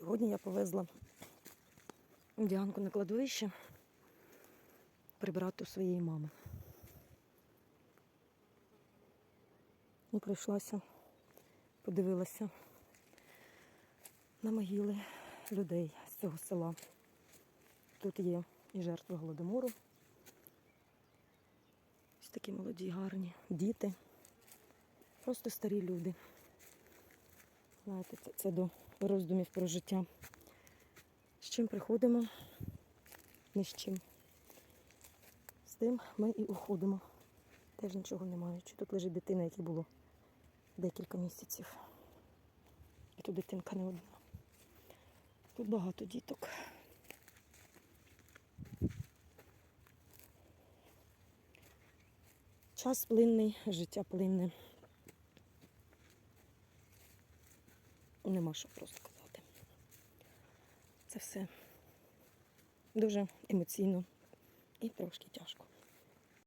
Сьогодні я повезла Діанку на кладовище прибрати у своєї мами. І прийшлася, подивилася на могили людей з цього села. Тут є і жертви голодомору. Ось такі молоді, гарні, діти, просто старі люди. Знаєте, це, це до роздумів про життя. З чим приходимо, ні з чим. З тим ми і уходимо. Теж нічого не маючи. Тут лежить дитина, якій було декілька місяців. І тут дитинка не одна. Тут багато діток. Час плинний, життя плинне. Нема що просто казати. Це все дуже емоційно і трошки тяжко.